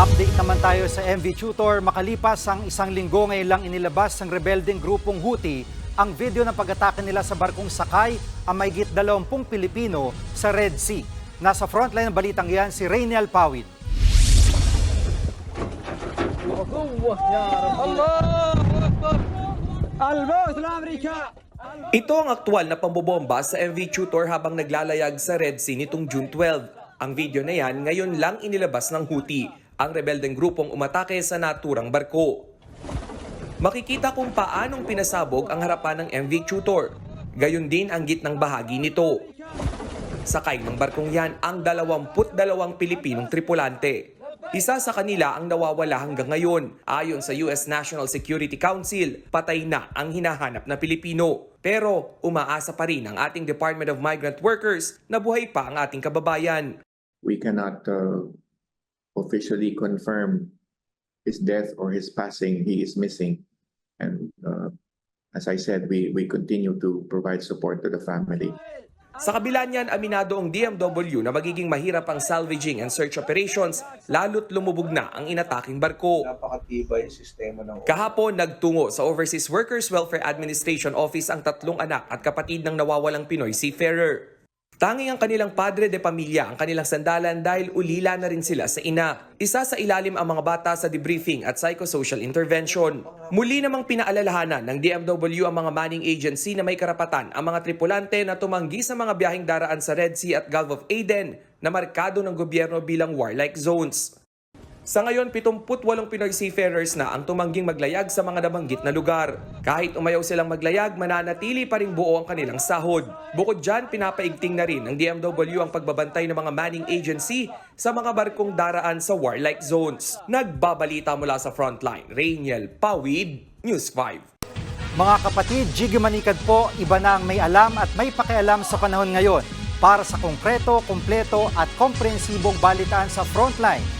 Update naman tayo sa MV Tutor. Makalipas ang isang linggo ngayon lang inilabas ng rebelding grupong Houthi ang video ng pag-atake nila sa barkong sakay ang mahigit 20 Pilipino sa Red Sea. Nasa frontline ng balitang yan si Rainiel Pawid. Ito ang aktual na pambobomba sa MV Tutor habang naglalayag sa Red Sea nitong June 12. Ang video na yan ngayon lang inilabas ng Houthi, ang rebeldeng grupong umatake sa naturang barko. Makikita kung paanong pinasabog ang harapan ng MV Tutor. Gayon din ang gitnang bahagi nito. Sakay ng barkong yan ang 22 Pilipinong tripulante. Isa sa kanila ang nawawala hanggang ngayon. Ayon sa US National Security Council, patay na ang hinahanap na Pilipino. Pero umaasa pa rin ang ating Department of Migrant Workers na buhay pa ang ating kababayan. we cannot uh, officially confirm his death or his passing. He is missing. And uh, as I said, we, we continue to provide support to the family. Sa kabila niyan, aminado ang DMW na magiging mahirap ang salvaging and search operations lalo't lumubog na ang inataking barko. napakatibay yung sistema ng Kahapon, nagtungo sa Overseas Workers Welfare Administration Office ang tatlong anak at kapatid ng nawawalang Pinoy seafarer. Tanging ang kanilang padre de pamilya ang kanilang sandalan dahil ulila na rin sila sa ina. Isa sa ilalim ang mga bata sa debriefing at psychosocial intervention. Muli namang pinaalalahanan ng DMW ang mga manning agency na may karapatan ang mga tripulante na tumanggi sa mga biyaheng daraan sa Red Sea at Gulf of Aden na markado ng gobyerno bilang warlike zones. Sa ngayon, 78 Pinoy seafarers na ang tumangging maglayag sa mga nabanggit na lugar. Kahit umayaw silang maglayag, mananatili pa rin buo ang kanilang sahod. Bukod dyan, pinapaigting na rin ng DMW ang pagbabantay ng mga manning agency sa mga barkong daraan sa warlike zones. Nagbabalita mula sa frontline, Rainiel Pawid, News 5. Mga kapatid, Jiggy Manikad po, iba na ang may alam at may pakialam sa panahon ngayon. Para sa konkreto, kumpleto at komprehensibong balitaan sa Frontline,